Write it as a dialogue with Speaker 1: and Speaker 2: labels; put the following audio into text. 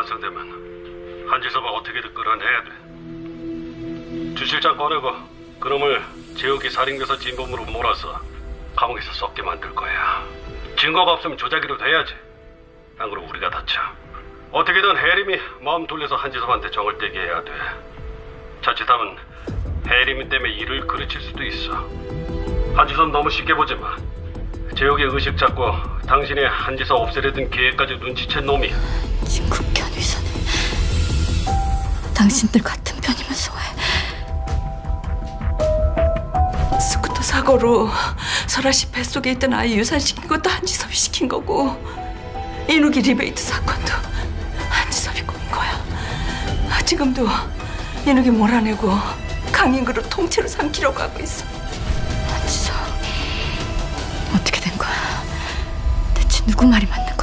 Speaker 1: 완성되면 한지섭아 어떻게든 끌어내야 돼. 주실장 꺼내고 그놈을 제옥이 살인돼서 진범으로 몰아서 감옥에서 썩게 만들 거야. 증거가 없으면 조작이로 돼야지. 안 그러면 우리가 다쳐. 어떻게든 해림이 마음 돌려서 한지섭한테 정을 떼게 해야 돼. 자칫하면 해림이 때문에 일을 그르칠 수도 있어. 한지섭 너무 쉽게 보지 마. 제옥의 의식 잡고 당신의 한지섭 없애려던 계획까지 눈치챈
Speaker 2: 국현 위선은 당신들 같은 편이면서 왜
Speaker 3: 스쿠터 사고로 설아 씨 뱃속에 있던 아이 유산시킨 것도 한지섭이 시킨 거고 이누기 리베이트 사건도 한지섭이 꾸민 거야. 아, 지금도 이누기 몰아내고 강인 그룹 통째로 삼키려고 하고 있어.
Speaker 2: 한지서 어떻게 된 거야? 대체 누구 말이 맞는